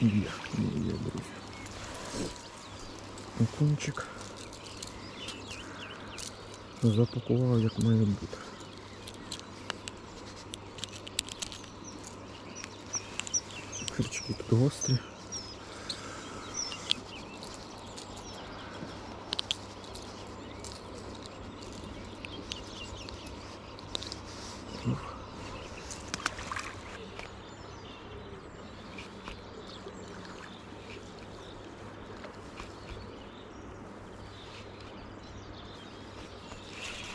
Є, є, є, друзі. Окунчик. Запакував як має бути. Крючки тут гострі.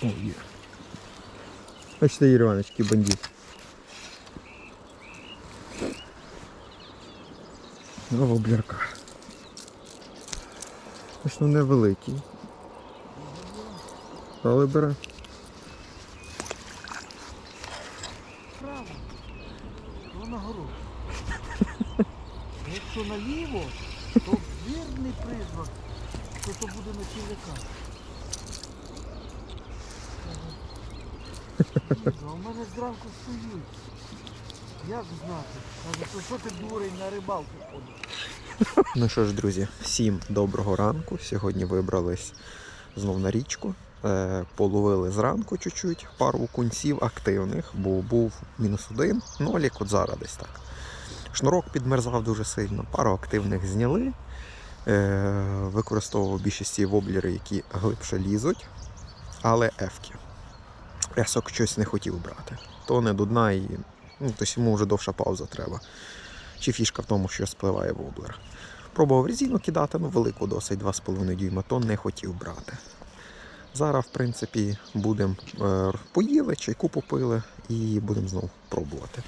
О, є. Бачите, який бандит. На воблерка. Точно невеликий. Але бере. Право. То на гору. Якщо наліво, то вірний признак, що то буде на цілика. У мене зранку стоїть. Як знати? Каже, то що ти дурень на рибалку ходиш? Ну що ж, друзі, всім доброго ранку. Сьогодні вибрались знов на річку. Е, половили зранку чуть-чуть, пару окунців активних, бо був мінус один, нолік, от зараз десь так. Шнурок підмерзав дуже сильно, пару активних зняли. Е, використовував більшості воблери, які глибше лізуть, але ефки. Есок щось не хотів брати. То не до дна і ну, тобто йому вже довша пауза треба. Чи фішка в тому, що спливає воблер. Пробував резину кидати, ну велику досить 2,5 дюйма, то не хотів брати. Зараз, в принципі, будемо е, поїли, чайку попили і будемо знову пробувати.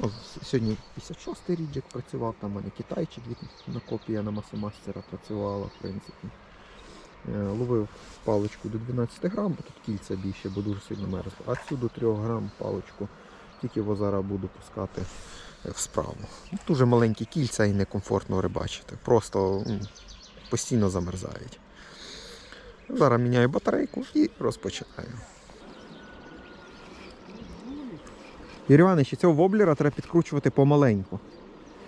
О, сьогодні 56-й ріджик працював, там у мене китайчик на копія на масомастера працювала, в принципі. Е, Ловив паличку до 12 грам, бо тут кільця більше, бо дуже сильно мерзло. А цю до 3 грам паличку тільки його зараз буду пускати е, в справу. Дуже маленькі кільця і некомфортно рибачити. Просто постійно замерзають. Зараз міняю батарейку і розпочинаю. Юрій Іванович, цього воблера треба підкручувати помаленьку.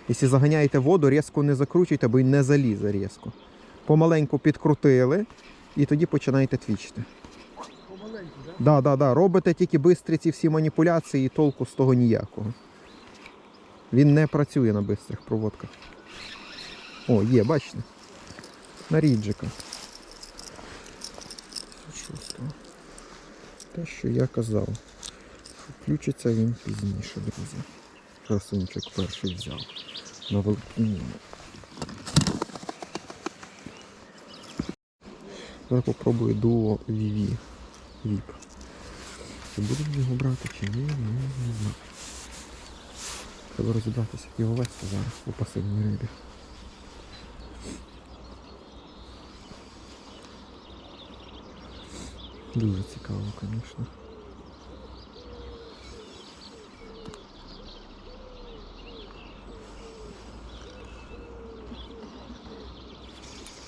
Якщо заганяєте воду, різко не закручуйте, бо він не залізе різко. Помаленьку підкрутили і тоді починаєте твічити. Помаленьку, так? Да, да, да. Робите тільки бистрі ці всі маніпуляції і толку з того ніякого. Він не працює на бистрих проводках. О, є, бачите? На ріджика. Те, що я казав. Включиться він пізніше, друзі. Красунчик перший взяв. На великий міну. Зараз попробую дуо VV. Віп. Чи будемо його брати, чи ні, ні, не знаю. Треба розібратися, як його вести зараз у пасивній рибі. Дуже цікаво, звісно.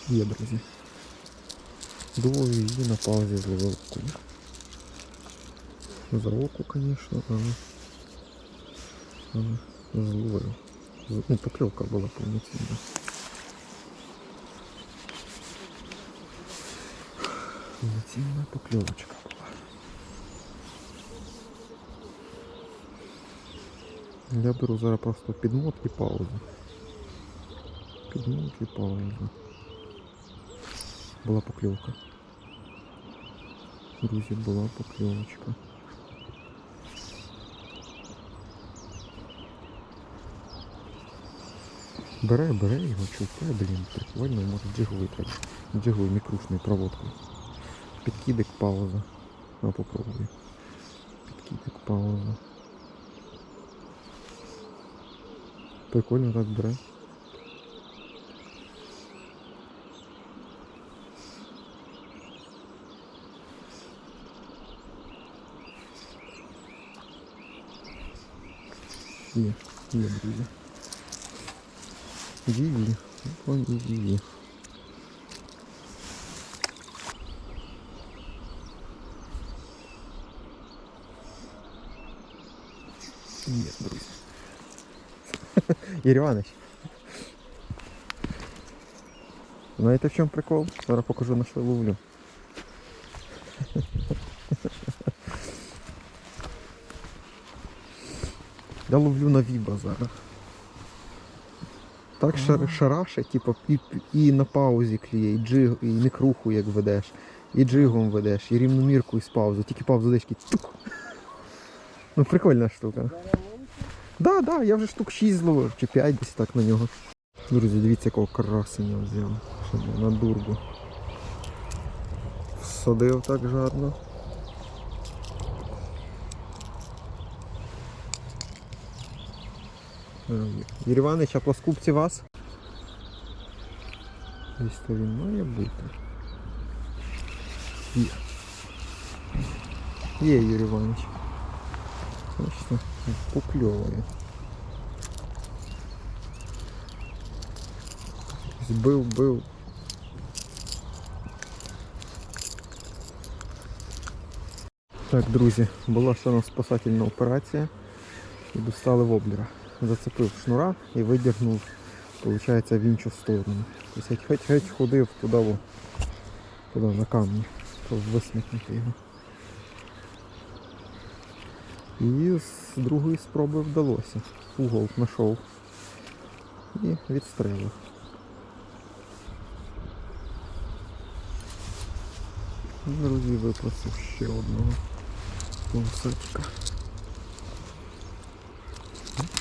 Є, друзі. Думаю, її на паузі зловив куль. За око, конечно, але, але зловив. З- Ну, покльовка була повноцінна. Повноцінна покльовочка була. Я беру зараз просто підмот і паузу. Підмот і паузу. Була покльовка. Друзі, була покльовочка. Бере, бере його, чупає, блін, прикольно, може джиговий треба. Джиговий мікрушною проводкою. Підкидик, пауза. А попробую. Підкидик, пауза. Прикольно так бере. Є, є, друзі. Віві. Вони Нет, Є, Ереваныч. Ігор Іванович. Знаєте в чем прикол? Зараз покажу на ловлю. Я ловлю на віба зараз. Так шар, шараше, типу, і, і на паузі кліє, і джиг, і мікруху як ведеш, і джигом ведеш, і рівномірку із паузу, тільки паузу десь тук. Ну прикольна штука. Да, да, я вже штук 6 зловив, чи 5 десь так на нього. Друзі, дивіться, якого красення взяв. На дурбу. Всадив так жадно. Юрій Іванович, а плоскупці вас? Десь то він має бути. Є. Є, Юрій Іванович. Бачите, покльовує. Збив, бив. Так, друзі, була ще у нас спасательна операція. І достали воблера. Зацепив шнура і видягнув, виходить, в іншу сторону. Тобто геть- геть, геть ходив туди, туди на камні, щоб висмикнути його. І з другої спроби вдалося. Угол знайшов. І відстрелив. Друзі, випросив ще одного лунсетика. Бляха, що ж так.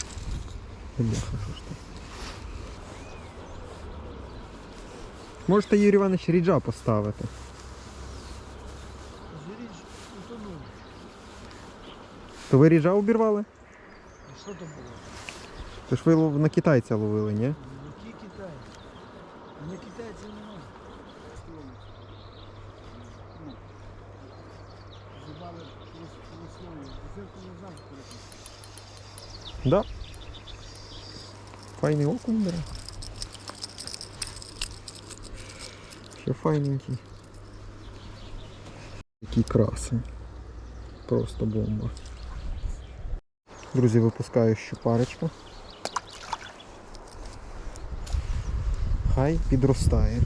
Можете, Юрій Іванович, ріджа поставити. Зріж утонув. То ви ріджа обірвали? А що то було? То ж ви лов- на китайця ловили, ні? Які Китай? На китайців немає. Ну, Забали слово. Зеркало завтра. Да. Файний окунь бере. Ще файненький. Який красень. Просто бомба. Друзі, випускаю щупарочку. Хай підростає.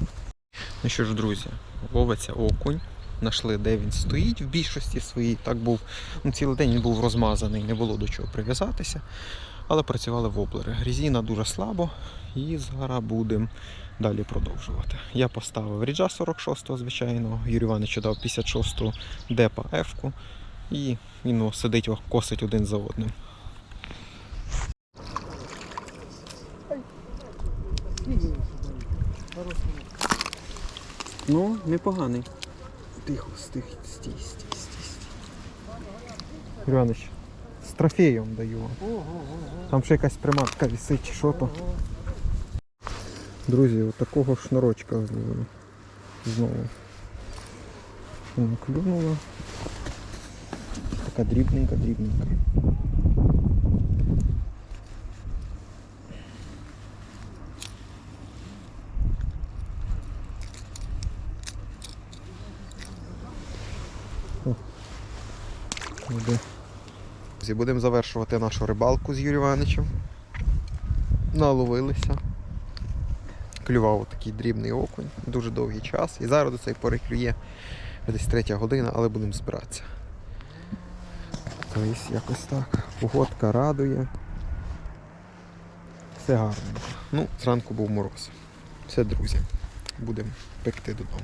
Ну що ж, друзі, ловиться окунь. Нашли, де він стоїть в більшості своїй. Так був, ну, цілий день він був розмазаний, не було до чого прив'язатися. Але працювали воблери. Резина дуже слабо і зараз будемо далі продовжувати. Я поставив ріджа 46-го, звичайно, Юрій Іванович дав 56-ту депа F-ку і він о, сидить, косить один за одним. Ну, непоганий. Тихо, стих, стій, стій, стій, стій. Юрій Іванович, з трофеєм даю вам. Ого, ого, Там ще якась приматка висить чи що то. ого. Друзі, от такого шнурочка зловили. Знову. Вона клюнула. Така дрібненька, дрібненька. Друзі, Будемо завершувати нашу рибалку з Юрієм Івановичем. Наловилися. Клював такий дрібний окунь, дуже довгий час. І зараз до цієї пори клює десь третя година, але будемо збиратися. Тобто якось так. Погодка радує. Все гарно. Ну, зранку був мороз. Все, друзі, будемо пекти додому.